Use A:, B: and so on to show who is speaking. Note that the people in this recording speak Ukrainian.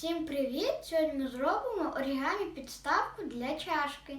A: Всім привіт! Сьогодні ми зробимо орігамі підставку для чашки.